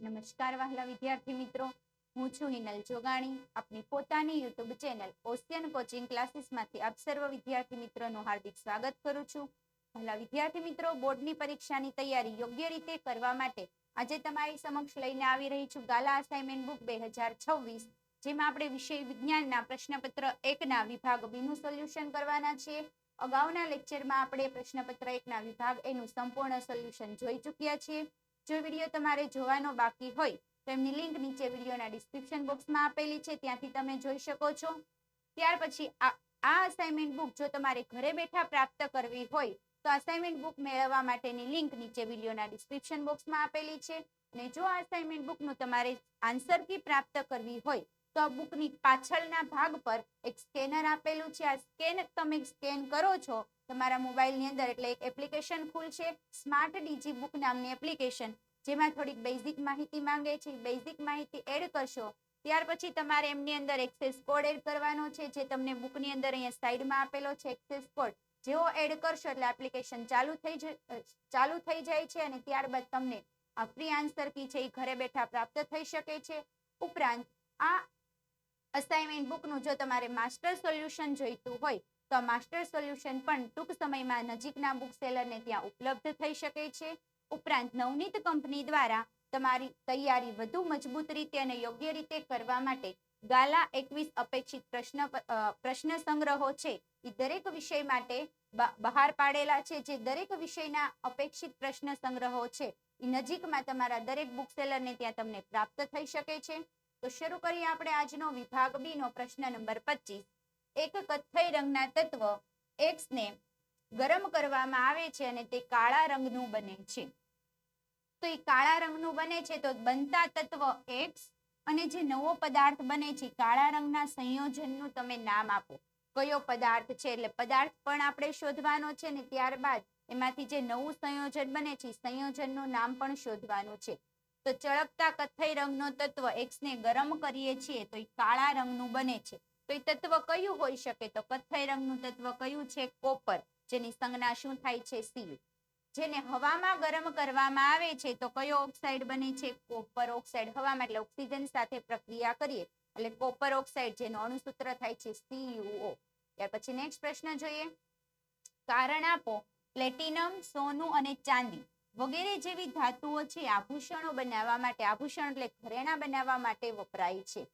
નમસ્કાર વહાલા વિદ્યાર્થી મિત્રો. હું છું હિનલ જોગાણી. આપની પોતાની યુટ્યુબ ચેનલ ઓશિયન કોચિંગ ક્લાસીસમાંથી આપ સર્વ વિદ્યાર્થી મિત્રોનું હાર્દિક સ્વાગત કરું છું. વહાલા વિદ્યાર્થી મિત્રો, બોર્ડની પરીક્ષાની તૈયારી યોગ્ય રીતે કરવા માટે આજે તમારી સમક્ષ લઈને આવી રહી છું ગાલા અસાઇનમેન્ટ બુક બે હજાર છવ્વીસ, જેમાં આપણે વિષય વિજ્ઞાનના પ્રશ્નપત્ર એકના વિભાગ બીનું સોલ્યુશન કરવાના છીએ. અગાઉના લેક્ચરમાં આપણે પ્રશ્નપત્ર એકના વિભાગ એનું સંપૂર્ણ સોલ્યુશન જોઈ ચૂક્યા છીએ. જો વીડિયો તમારે જોવાનો બાકી હોય, તો એમની લિંક નીચે વિડીયોના ડિસ્ક્રિપ્શન બોક્સમાં આપેલી છે, ત્યાંથી તમે જોઈ શકો છો. ત્યાર પછી આ અસાઇનમેન્ટ બુક જો તમારે ઘરે બેઠા પ્રાપ્ત કરવી હોય, તો અસાઇનમેન્ટ બુક મેળવવા માટેની લિંક નીચે વિડીયોના ડિસ્ક્રિપ્શન બોક્સમાં આપેલી છે. અને જો અસાઇનમેન્ટ બુકનું તમારે આન્સર કી પ્રાપ્ત કરવી હોય, તો આ બુકની પાછળના ભાગ પર એક સ્કેનર આપેલું છે. આ સ્કેન તમે સ્કેન કરો છો તમારા મોબાઈલની અંદર એટલે એક એપ્લિકેશન ખુલશે સ્માર્ટ ડીજી બુક નામની એપ્લિકેશન જેમાં થોડીક બેઝિક માહિતી માંગે છે. બેઝિક માહિતી એડ કરશો, ત્યાર પછી તમારે એમની અંદર એક્સેસ કોડ એડ કરવાનો છે, જે તમને બુકની અંદર અહીંયા સાઈડમાં આપેલો છે એક્સેસ કોડ જેવો એડ કરશો એટલે એપ્લિકેશન ચાલુ થઈ ચાલુ થઈ જાય છે અને ત્યારબાદ તમને આ ફ્રી આન્સર કી છે એ ઘરે બેઠા પ્રાપ્ત થઈ શકે છે. ઉપરાંત આ અસાઇનમેન્ટ બુકનું જો તમારે માસ્ટર સોલ્યુશન જોઈતું હોય તો માસ્ટર સોલ્યુશન પણ ટૂંક સમયમાં નજીકના બુક સેલરને ત્યાં ઉપલબ્ધ થઈ શકે છે. ઉપરાંત નવનીત કંપની દ્વારા તમારી તૈયારી વધુ મજબૂત રીતે અને યોગ્ય રીતે કરવા માટે ગાલા એકવીસ અપેક્ષિત પ્રશ્ન પ્રશ્ન સંગ્રહો છે. એ દરેક વિષય માટે બહાર પાડેલા છે જે દરેક વિષયના અપેક્ષિત પ્રશ્ન સંગ્રહો છે. એ નજીકમાં તમારા દરેક બુક સેલરને ત્યાં તમને પ્રાપ્ત થઈ શકે છે. તો શરૂ કરીએ આપણે આજનો વિભાગ બી નો પ્રશ્ન નંબર પચીસ. એક કથ્થઈ રંગના તત્વ એક્સ ને ગરમ કરવામાં આવે છે અને તે કાળા રંગનું બને છે. તો એ કાળા રંગનું બને છે તો બનતા તત્વ એક્સ અને જે નવો પદાર્થ બને છે કાળા રંગના સંયોજનનું તમે નામ આપો. કયો પદાર્થ છે? એટલે પદાર્થ પણ આપણે શોધવાનો છે ને ત્યારબાદ એમાંથી જે નવું સંયોજન બને છે સંયોજનનું નામ પણ શોધવાનું છે. તો ચળકતા કથ્થઈ રંગનો તત્વ એક્સ ને ગરમ કરીએ છીએ તો એ કાળા રંગનું બને છે. તો એ તત્વ કયું હોઈ શકે? તો કથ્થઈ રંગનું તત્વ કયું છે? કોપર, જેની સંજ્ઞા શું થાય છે? સી જેને હવામાં ગરમ કરવામાં આવે છે, તો કયો ઓક્સાઇડ બને છે? Copper oxide. હવામાં એટલે ઓક્સિજન સાથે પ્રક્રિયા કરીએ. એટલે કોપર ઓક્સાઇડ, જેનું અણુસૂત્ર થાય છે સીયુઓ ત્યાર પછી નેક્સ્ટ પ્રશ્ન જોઈએ. કારણ આપો, પ્લેટિનમ, સોનું અને ચાંદી વગેરે જેવી ધાતુઓ છે, આભૂષણો બનાવવા માટે. આભૂષણ એટલે ઘરેણા બનાવવા માટે વપરાય છે.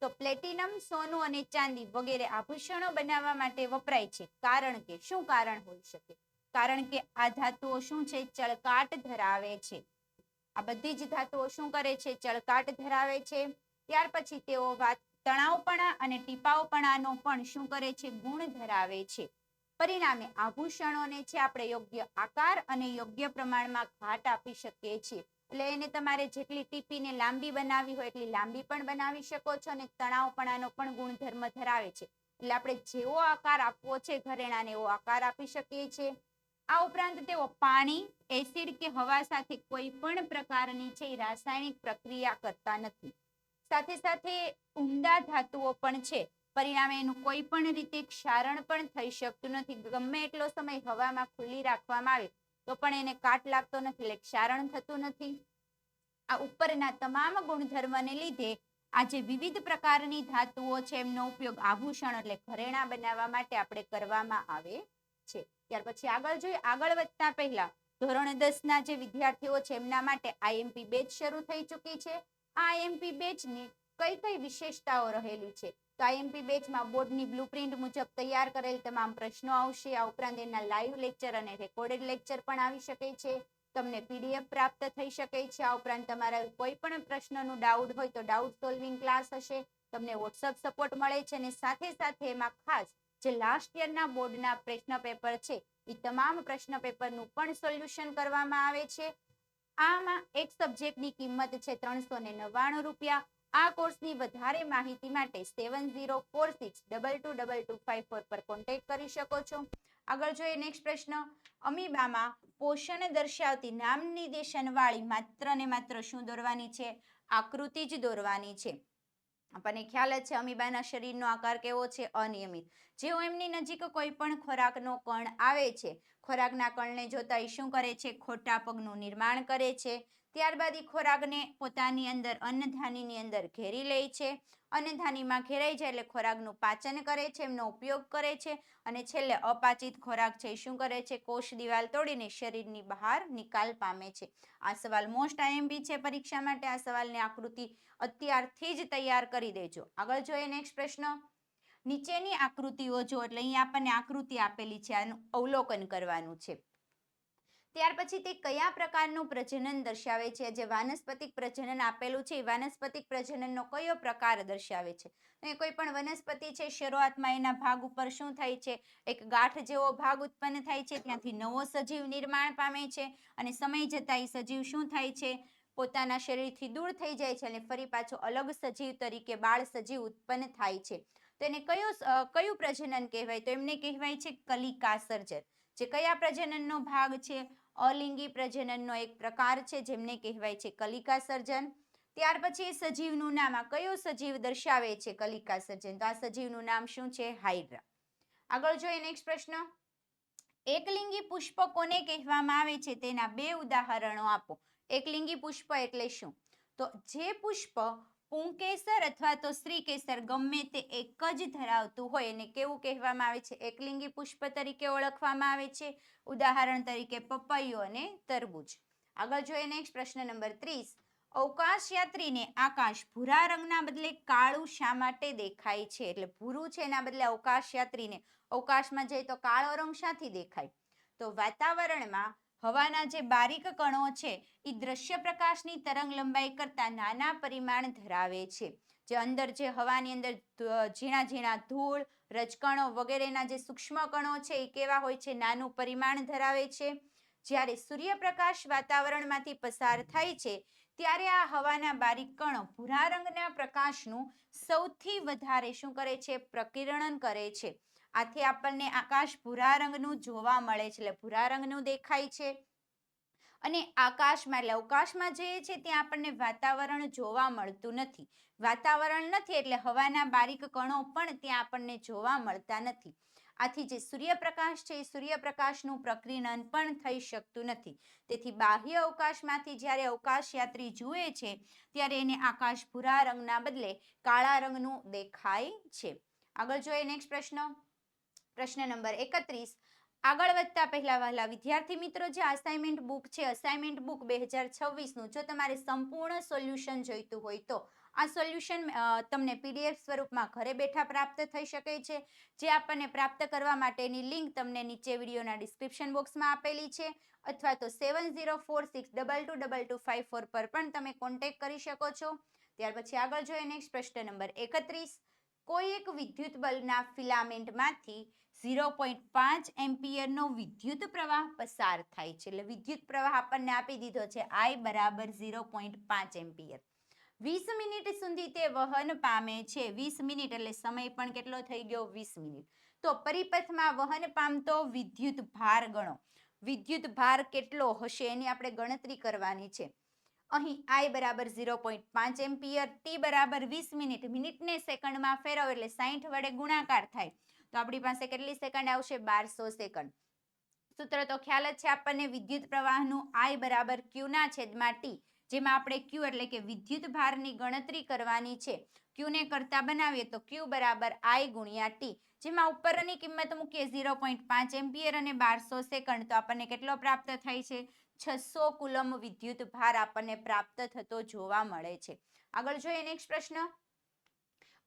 તો પ્લેટિનમ, સોનું અને ચાંદી વગેરે આભૂષણો બનાવવા માટે વપરાય છે. કારણ કે, શું કારણ હોઈ શકે? કારણ કે આ ધાતુઓ શું છે? ચળકાટ ધરાવે છે. આ બધી જ ધાતુઓ શું કરે છે? ચળકાટ ધરાવે છે. ત્યાર પછી તેઓ વાત, તણાવપણા અને ટીપાવપણાનો પણ શું કરે છે? ગુણ ધરાવે છે. પરિણામે, આભૂષણોને છે આપણે યોગ્ય આકાર અને યોગ્ય પ્રમાણમાં ઘાટ આપી શકીએ છીએ. એટલે એને તમારે જેટલી ટીપીને લાંબી બનાવી હોય એટલી લાંબી પણ બનાવી શકો છો અને તણાવપણાનો પણ ગુણધર્મ ધરાવે છે. એટલે આપણે જેવો આકાર આપવો છે ઘરેણાને એવો આકાર આપી શકીએ છીએ. આ ઉપરાંત તેઓ પાણી, એસિડ કે હવા સાથે કોઈ પણ પ્રકારની છે રાસાયણિક પ્રક્રિયા કરતા નથી. સાથે સાથે ઉમદા ધાતુઓ પણ છે. પરિણામે એનું કોઈ પણ રીતે ક્ષારણ પણ થઈ શકતું નથી. ગમે એટલો સમય હવામાં ખુલ્લી રાખવામાં આવે તો પણ એને કાટ લાગતો નથી, એટલે ક્ષારણ થતું નથી. આ ઉપરના તમામ ગુણધર્મને લીધે આજે વિવિધ પ્રકારની ધાતુઓ છે, એમનો ઉપયોગ આભૂષણ એટલે ઘરેણા બનાવવા માટે આપણે કરવામાં આવે છે. ત્યાર પછી આગળ જોઈએ, આગળ વધતા પહેલા ધોરણ દસ ના જે વિદ્યાર્થીઓ છે, એમના માટે આઈએમપી બેચ શરૂ થઈ ચૂકી છે. આ આઈએમપી બેચની કઈ કઈ વિશેષતાઓ રહેલી છે? તો આઈએમપી બેચમાં બોર્ડની બ્લુપ્રિન્ટ મુજબ તૈયાર કરેલ તમામ પ્રશ્નો આવશે. આ ઉપરાંત એના લાઈવ લેક્ચર અને રેકોર્ડેડ લેક્ચર પણ આવી શકે છે. તમને પીડીએફ પ્રાપ્ત થઈ શકે છે. આ ઉપરાંત તમારા કોઈ પણ પ્રશ્નનું ડાઉટ હોય તો ડાઉટ સોલ્વિંગ ક્લાસ હશે. તમને વોટ્સઅપ સપોર્ટ મળે છે અને સાથે સાથે એમાં ખાસ જે લાસ્ટ યરના બોર્ડના પ્રશ્ન પેપર છે એ તમામ પ્રશ્ન પેપરનું પણ સોલ્યુશન કરવામાં આવે છે. આમાં એક સબ્જેક્ટની કિંમત છે ત્રણસો ને નવ્વાણું રૂપિયા. આ કોર્સની વધારે માહિતી માટે seven zero four six double two double two five four પર કોન્ટેક્ટ કરી શકો છો. આગળ જોઈએ નેક્સ્ટ પ્રશ્ન. અમીબામાં પોષણ દર્શાવતી નામ નિર્દેશનવાળી માત્ર ને માત્ર શું દોરવાની છે? આકૃતિ જ દોરવાની છે. આપણને ખ્યાલ જ છે અમીબાના શરીરનો આકાર કેવો છે? અનિયમિત. જેઓ એમની નજીક કોઈ પણ ખોરાકનો કણ આવે છે, ખોરાકના કણને જોતા એ શું કરે છે? ખોટા પગનું નિર્માણ કરે છે. ત્યારબાદ એ ખોરાકને પોતાની અંદર અન્નધાનીની અંદર ઘેરી લે છે. અન્નધાનીમાં ઘેરાઈ જાય એટલે ખોરાકનું પાચન કરે છે, એમનો ઉપયોગ કરે છે અને છેલ્લે અપાચિત ખોરાક છે શું કરે છે? કોષ દિવાલ તોડીને શરીરની બહાર નિકાલ પામે છે. આ સવાલ મોસ્ટ આઈએમપી છે પરીક્ષા માટે. આ સવાલની આકૃતિ અત્યારથી જ તૈયાર કરી દેજો. આગળ જોઈએ નેક્સ્ટ પ્રશ્ન. નીચેની આકૃતિઓ જો એટલે અહીં આપણને આકૃતિ આપેલી છે, આનું અવલોકન કરવાનું છે. ત્યાર પછી તે કયા પ્રકારનું પ્રજનન દર્શાવે છે? જે વાનસ્પતિક પ્રજનન આપેલું છે, એ વાનસ્પતિક પ્રજનનનો કયો પ્રકાર દર્શાવે છે? તો એ કોઈ પણ વનસ્પતિ છે, શરૂઆતમાં એના ભાગ ઉપર શું થાય છે? એક ગાંઠ જેવો ભાગ ઉત્પન્ન થાય છે, ત્યાંથી નવો સજીવ નિર્માણ પામે છે અને સમય જતાં એ સજીવ શું થાય છે? પોતાના શરીરથી દૂર થઈ જાય છે અને ફરી પાછો અલગ સજીવ તરીકે બાળ સજીવ ઉત્પન્ન થાય છે. તો એને કયો કયું પ્રજનન કહેવાય? તો એમને કહેવાય છે કલિકા સર્જન જે કયા પ્રજનનનો ભાગ છે? અલિંગી પ્રજનનનો એક પ્રકાર છે જેમને કહેવાય છે કલિકા સર્જન. ત્યાર પછી સજીવનું નામ, આ કયો સજીવ દર્શાવે છે કલિકા સર્જન? તો આ સજીવનું નામ શું છે? હાઇડ્રા આગળ જોઈએ નેક્સ્ટ પ્રશ્ન. એકલિંગી પુષ્પ કોને કહેવામાં આવે છે? તેના બે ઉદાહરણો આપો. એકલિંગી પુષ્પ એટલે શું? તો જે પુષ્પ પુંકેસર અથવા તો શ્રીકેસર ગમે તે એક જ ધરાવતું હોય એને કેવું કહેવામાં આવે છે? એકલિંગી પુષ્પ તરીકે ઓળખવામાં આવે છે. ઉદાહરણ તરીકે પપૈયો અને તરબૂચ. આગળ જોઈએ નેક્સ્ટ પ્રશ્ન નંબર ત્રીસ. અવકાશ યાત્રીને આકાશ ભૂરા રંગના બદલે કાળું શા માટે દેખાય છે? એટલે ભૂરું છે એના બદલે અવકાશ યાત્રીને. અવકાશમાં જાય તો કાળો રંગ શાથી દેખાય. તો વાતાવરણમાં હવાના જે બારીક કણો છે એ દ્રશ્ય પ્રકાશની તરંગ લંબાઈ કરતા નાના પરિમાણ ધરાવે છે. જે અંદર જે હવાની અંદર ઝીણા ઝીણા ધૂળ, રજકણો વગેરેના જે સૂક્ષ્મ કણો છે એ કેવા હોય છે, નાનું પરિમાણ ધરાવે છે. જ્યારે સૂર્યપ્રકાશ વાતાવરણમાંથી પસાર થાય છે, ત્યારે આ હવાના બારીક કણો ભૂરા રંગના પ્રકાશનું સૌથી વધારે શું કરે છે, પ્રકિરણન કરે છે. આથી આપણને આકાશ ભૂરા રંગનું જોવા મળે છે, એટલે ભૂરા રંગનું દેખાય છે. અને આકાશમાં, એટલે અવકાશમાં જઈએ છે, ત્યાં આપણને વાતાવરણ જોવા મળતું નથી. વાતાવરણ નથી, એટલે હવાના બારીક કણો પણ ત્યાં આપણને જોવા મળતા નથી. આથી જે સૂર્યપ્રકાશ છે, એ સૂર્યપ્રકાશનું પ્રકિરણન પણ થઈ શકતું નથી. તેથી બાહ્ય અવકાશમાંથી જ્યારે અવકાશ યાત્રી જુએ છે, ત્યારે એને આકાશ ભૂરા રંગના બદલે કાળા રંગનું દેખાય છે. આગળ જોઈએ નેક્સ્ટ પ્રશ્ન. પ્રશ્ન નંબર એકત્રીસ. આગળ વધતા પહેલા વહેલા વિદ્યાર્થી મિત્રો, જે અસાઇનમેન્ટ બુક છે અસાઇનમેન્ટ બુક બે હજાર છવ્વીસનું જો તમારે સંપૂર્ણ સોલ્યુશન જોઈતું હોય તો. આ સોલ્યુશન તમને પીડીએફ સ્વરૂપમાં ઘરે બેઠા પ્રાપ્ત થઈ શકે છે. જે આપણને પ્રાપ્ત કરવા માટેની લિંક તમને નીચે વિડીયોના ડિસ્ક્રિપ્શન બોક્સમાં આપેલી છે. અથવા તો seven zero four six double two double two five four પર પણ તમે કોન્ટેક્ટ કરી શકો છો. ત્યાર પછી આગળ જોઈએ નેક્સ્ટ પ્રશ્ન નંબર એકત્રીસ. કોઈ એક વિદ્યુત બલ્બના ફિલામેન્ટમાંથી ઝીરો પોઈન્ટ પાંચ એમ્પિયરનો વિદ્યુત પ્રવાહ પસાર થાય છે. એટલે વિદ્યુત પ્રવાહ આપણને આપી દીધો છે આઈ બરાબર ઝીરો પોઈન્ટ પાંચ એમ્પિયર. વીસ મિનિટ સુધી તે વહન પામે છે. વીસ મિનિટ એટલે સમય પણ કેટલો થઈ ગયો? વીસ મિનિટ. તો પરિપથમાં વહન પામતો વિદ્યુત ભાર ગણો. વિદ્યુત ભાર કેટલો હશે એની આપણે ગણતરી કરવાની છે. અહીં આઈ બરાબર ઝીરો પોઈન્ટ પાંચ એમ્પિયર ટી બરાબર વીસ મિનિટ. મિનિટને સેકન્ડમાં ફેરવો એટલે સાહીઠ વડે ગુણાકાર થાય. તો આપણી પાસે કેટલી સેકન્ડ આવશે? બારસો સેકન્ડ. સૂત્ર તો ખ્યાલ જ છે આપણને વિદ્યુત પ્રવાહનું આઈ બરાબર ક્યુના છેદમાં ટી જેમાં આપણે ક્યુ એટલે કે વિદ્યુત ભારની ગણતરી કરવાની છે. ક્યુને કરતા બનાવીએ તો ક્યુ બરાબર આઈ ગુણ્યા ટી જેમાં ઉપરની કિંમત મૂકીએ ઝીરો પોઈન્ટ પાંચ એમ્પિયર અને બારસો સેકન્ડ. તો આપણને કેટલો પ્રાપ્ત થાય છે? છસો કુલમ વિદ્યુત ભાર આપણને પ્રાપ્ત થતો જોવા મળે છે. આગળ જોઈએ નેક્સ્ટ પ્રશ્ન.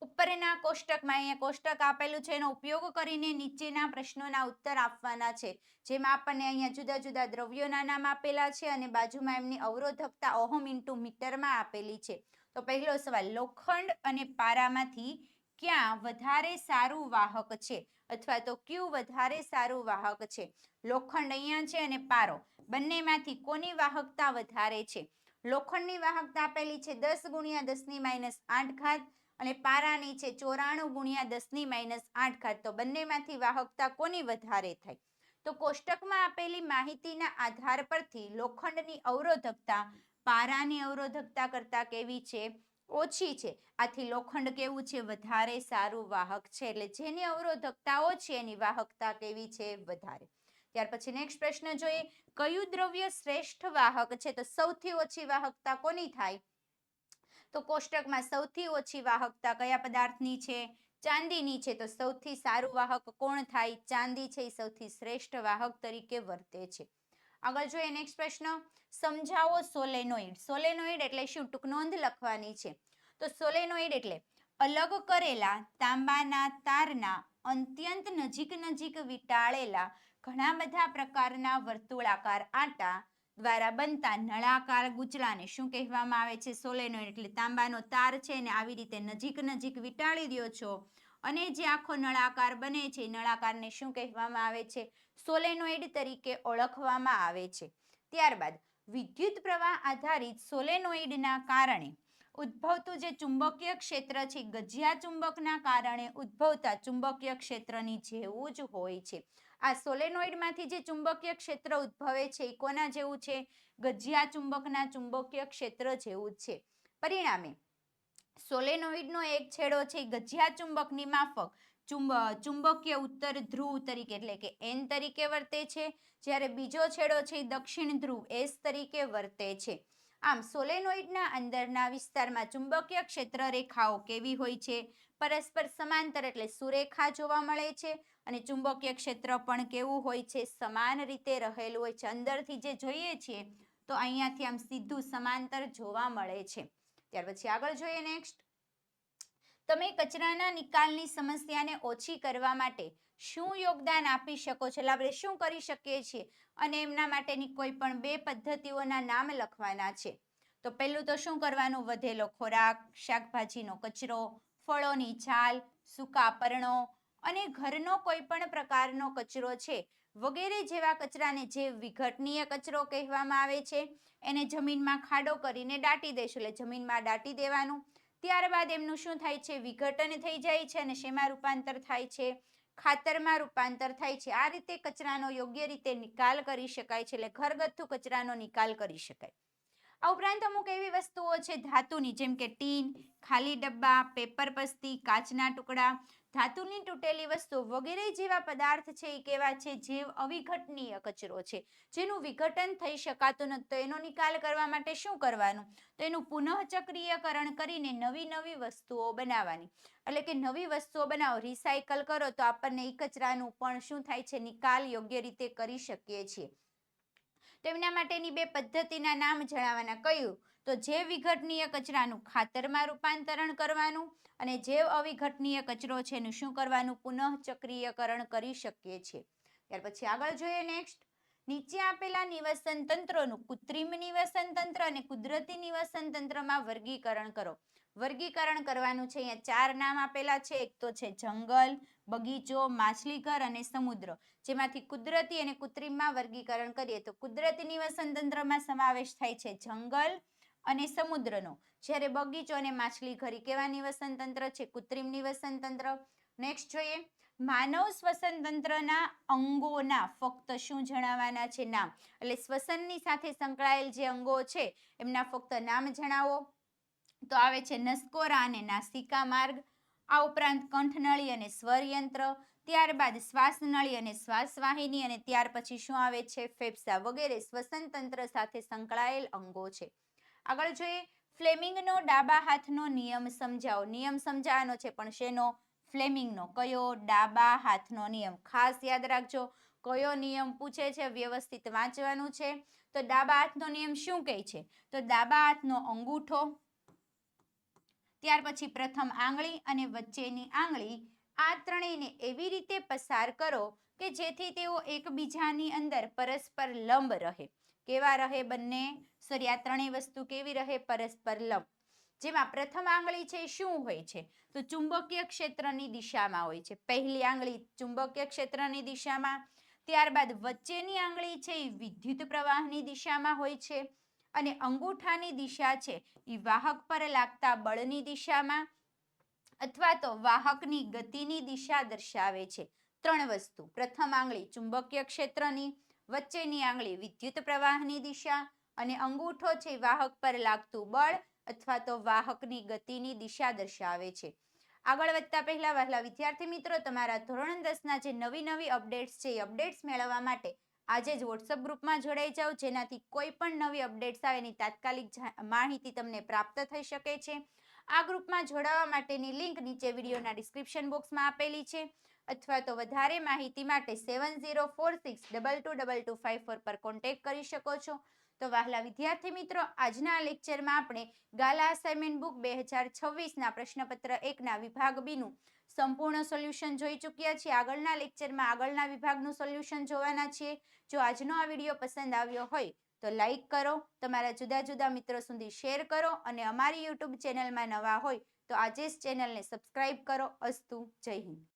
ઉપરના કોષ્ટકમાં અહીંયા કોષ્ટક આપેલું છે. એનો ઉપયોગ કરીને નીચેના પ્રશ્નોના ઉત્તર આપવાના છે. જેમાં આપણને અહીંયા જુદા જુદા દ્રવ્યોના નામ આપેલા છે અને બાજુમાં એમની અવરોધકતા ઓહમ ઇન્ટુ મીટરમાં આપેલી છે. તો પહેલો સવાલ, લોખંડ અને પારામાંથી ક્યાં વધારે સારું વાહક છે? અથવા તો ક્યુ વધારે સારું વાહક છે? લોખંડ અહીંયા છે અને પારો. બંનેમાંથી કોની વાહકતા વધારે છે? લોખંડની વાહકતા આપેલી છે દસ ગુણ્યા દસની માઇનસ આઠ ઘાત અને પારાની છે ચોરાણું ગુણ્યા દસની માઇનસ આઠ ઘાત. તો બંનેમાંથી વાહકતા કોની વધારે થાય તો કોષ્ટકમાં આપેલી માહિતીના આધાર પરથી લોખંડની અવરોધકતા પારાની અવરોધકતા કરતાં કેવી છે? ઓછી છે. આથી લોખંડ કેવું છે? વધારે સારું વાહક છે. એટલે જેની અવરોધકતા ઓછી એની વાહકતા કેવી છે? વધારે. ત્યાર પછી નેક્સ્ટ પ્રશ્ન જોઈએ. કયું દ્રવ્ય શ્રેષ્ઠ વાહક છે? તો સૌથી ઓછી વાહકતા કોની થાય? તો કોષ્ટકમાં સૌથી ઓછી વાહકતા કયા પદાર્થની છે? ચાંદીની છે તો સૌથી સારું વાહક કોણ થાય? ચાંદી છે, એ સૌથી શ્રેષ્ઠ વાહક તરીકે વર્તે છે. આગળ જોઈએ નેક્સ્ટ પ્રશ્ન. સમજાવો સોલેનોઇડ સોલેનોઇડ એટલે શું? ટૂંક નોંધ લખવાની છે. તો સોલેનોઇડ એટલે અલગ કરેલા તાંબાના તારના અત્યંત નજીક નજીક વીંટાળેલા ઘણા બધા પ્રકારના વર્તુળાકાર આટા દ્વારા બનતા નળાકાર ગુચલાને શું કહેવામાં આવે છે? સોલેનોઇડ એટલે તાંબાનો તાર છે ને આવી રીતે નજીક નજીક વીંટાળી દ્યો છો. અને જે આખો નળાકાર બને છે, નળાકારને શું કહેવામાં આવે છે? સોલેનોઇડ તરીકે ઓળખવામાં આવે છે. ત્યારબાદ, વિદ્યુત પ્રવાહ આધારિત સોલેનોઇડના કારણે ઉદ્ભવતું જે ચુંબકીય ક્ષેત્ર છે, ગજિયા ચુંબકના કારણે ઉદ્ભવતા ચુંબકીય ક્ષેત્રની જેવું જ હોય છે. આ સોલેનોઇડમાંથી જે ચુંબકીય ક્ષેત્ર ઉદ્ભવે છે એ કોના જેવું છે? ગજિયા ચુંબકના ચુંબકીય ક્ષેત્ર જેવું જ છે. પરિણામે, સોલેનોઇડનો એક છેડો છે ગજિયા ચુંબકની માફક, ચુંબ, ચુંબકીય ઉત્તર ધ્રુવ તરીકે એટલે કે એન તરીકે વર્તે છે. જ્યારે બીજો છેડો છે દક્ષિણ ધ્રુવ એસ તરીકે વર્તે છે. આમ, સોલેનોઇડના અંદરના વિસ્તારમાં ચુંબકીય ક્ષેત્ર રેખાઓ કેવી હોય છે? પરસ્પર સમાંતર એટલે સુરેખા જોવા મળે છે. અને ચુંબકીય ક્ષેત્ર પણ કેવું હોય છે? સમાન રીતે રહેલું હોય છે. અંદરથી જે જોઈએ છીએ, તો અહીંયાથી આમ સીધું સમાંતર જોવા મળે છે. ત્યાર પછી આગળ જોઈએ નેક્સ્ટ તમે કચરાના નિકાલની સમસ્યાને ઓછી કરવા માટે શું યોગદાન આપી શકો છો? એટલે આપણે શું કરી શકીએ છીએ? અને એમના માટેની કોઈ પણ બે પદ્ધતિઓના નામ લખવાના છે. તો પહેલું તો શું કરવાનું? વધેલો ખોરાક, શાકભાજીનો કચરો, ફળોની છાલ, સૂકા પર્ણો અને ઘરનો કોઈ પણ પ્રકારનો કચરો છે, વગેરે જેવા કચરાને જે વિઘટનીય કચરો કહેવામાં આવે છે, એને જમીનમાં ખાડો કરીને દાટી દઈશું એટલે જમીનમાં દાટી દેવાનું. ત્યારબાદ એમનું શું થાય છે, વિઘટન થઈ જાય છે અને શેમાં રૂપાંતર થાય છે? ખાતરમાં રૂપાંતર થાય છે. આ રીતે કચરાનો યોગ્ય રીતે નિકાલ કરી શકાય છે, એટલે ઘરગથ્થુ કચરાનો નિકાલ કરી શકાય. આ ઉપરાંત અમુક એવી વસ્તુઓ છે, ધાતુની, જેમ કે ટીન, ખાલી ડબ્બા, પેપર પસ્તી, કાચના ટુકડા ધાતુની તૂટેલી વસ્તુ વગેરે જેવા પદાર્થ છે એ કેવા છે? જે અવિઘટનીય કચરો છે. જેનું વિઘટન થઈ શકાતું નથી. તો એનો નિકાલ કરવા માટે શું કરવાનું? તો એનું પુનઃચક્રીયકરણ કરીને નવી નવી વસ્તુઓ બનાવવાની. એટલે કે નવી વસ્તુઓ બનાવો રિસાયકલ કરો તો આપણને એ કચરાનું પણ શું થાય છે? નિકાલ યોગ્ય રીતે કરી શકીએ છીએ. તેમના માટેની બે પદ્ધતિના નામ જણાવવાના. કહ્યું તો જે વિઘટનીય કચરાનું ખાતરમાં રૂપાંતરણ કરવાનું અને જૈવ અવિઘટનીય કચરો છે એનું શું કરવાનું? પુનઃચક્રીયકરણ કરી શકીએ છીએ. ત્યાર પછી આગળ જોઈએ નેક્સ્ટ નીચે આપેલા નિવસન તંત્રોનું કૃત્રિમ નિવસન તંત્ર અને કુદરતી નિવસન તંત્રમાં વર્ગીકરણ કરો. વર્ગીકરણ કરવાનું છે. અહીંયા ચાર નામ આપેલા છે. એક તો છે જંગલ, બગીચો, માછલીઘર અને સમુદ્ર. જેમાંથી કુદરતી અને કૃત્રિમમાં વર્ગીકરણ કરીએ તો કુદરતી નિવસન તંત્રમાં સમાવેશ થાય છે જંગલ અને સમુદ્રનો. જ્યારે બગીચો અને માછલીઘર કેવા નિવસનતંત્ર છે? કૃત્રિમ નિવસનતંત્ર નેક્સ્ટ જોઈએ. માનવ શ્વસન તંત્રના અંગોના ફક્ત શું જણાવવાના છે? નામ. એટલે શ્વસનની સાથે સંકળાયેલ જે અંગો છે, એમના ફક્ત નામ જણાવો. તો આવે છે નસકોરા અને નાસિકા માર્ગ. આ ઉપરાંત કંઠનળી અને સ્વરયંત્ર, ત્યારબાદ શ્વાસનળી અને શ્વાસવાહિની અને ત્યાર પછી શું આવે છે? ફેફસા વગેરે શ્વસન તંત્ર સાથે સંકળાયેલ અંગો છે. આગળ જોઈએ, ફ્લેમિંગનો ડાબા હાથનો નિયમ સમજાવો. નિયમ સમજાવવાનો છે, પણ શેનો? ફ્લેમિંગનો. કયો ડાબા હાથનો નિયમ? ખાસ યાદ રાખજો, કયો નિયમ પૂછે છે, વ્યવસ્થિત વાંચવાનું છે. તો ડાબા હાથનો નિયમ શું કહે છે? તો ડાબા હાથનો અંગૂઠો ત્યાર પછી પ્રથમ આંગળી અને વચ્ચેની આંગળી આ ત્રણેયને એવી રીતે પસાર કરો કે જેથી તેઓ એકબીજાની અંદર પરસ્પર લંબ રહે. કેવા રહે બંને? સોરી, આ ત્રણેય વસ્તુ કેવી રહે? પરસ્પર લંબ. જેમાં પ્રથમ આંગળી છે શું હોય છે? તો ચુંબકીય ક્ષેત્રની દિશામાં હોય છે. પહેલી આંગળી ચુંબકીય ક્ષેત્રની દિશામાં, ત્યારબાદ વચ્ચેની આંગળી છે એ વિદ્યુત પ્રવાહની દિશામાં હોય છે. અને અંગૂઠાની દિશા છે. એ વાહક પર લાગતા બળની દિશામાં અથવા તો વાહકની ગતિની દિશા દર્શાવે છે. ત્રણ વસ્તુ. પ્રથમ આંગળી ચુંબકીય ક્ષેત્રની, વચ્ચેની આંગળી વિદ્યુત પ્રવાહની દિશા અને અંગૂઠો છે વાહક પર લાગતું બળ અથવા તો વાહકની ગતિની દિશા દર્શાવે છે. આગળ વધતા પહેલા વહેલા વિદ્યાર્થી મિત્રો, તમારા ધોરણ દસના જે નવી નવી અપડેટ્સ છે એ અપડેટ્સ મેળવવા માટે આજે જ વોટ્સઅપ ગ્રુપમાં જોડાઈ જાઓ, જેનાથી કોઈ પણ નવી અપડેટ્સ આવે એની તાત્કાલિક માહિતી તમને પ્રાપ્ત થઈ શકે છે. આ ગ્રુપમાં જોડાવા માટેની લિંક નીચે વિડીયોના ડિસ્ક્રિપ્શન બોક્સમાં આપેલી છે. અથવા તો વધારે માહિતી માટે seven zero four six double two double two five four પર કોન્ટેક્ટ કરી શકો છો. તો વહાલા વિદ્યાર્થી મિત્રો, આજના લેક્ચરમાં આપણે ગાલા અસાઇનમેન્ટ બુક બે હજાર છવ્વીસના પ્રશ્નપત્ર એકના વિભાગ બીનું સંપૂર્ણ સોલ્યુશન જોઈ ચૂક્યા છીએ. આગળના લેક્ચરમાં આગળના વિભાગનું સોલ્યુશન જોવાના છીએ જો આજનો આ વીડિયો પસંદ આવ્યો હોય તો લાઈક કરો, તમારા જુદા જુદા મિત્રો સુધી શેર કરો અને અમારી યુટ્યુબ ચેનલમાં નવા હોય તો આજે જ ચેનલને સબસ્ક્રાઇબ કરો. અસ્તુ, જય હિન્દ.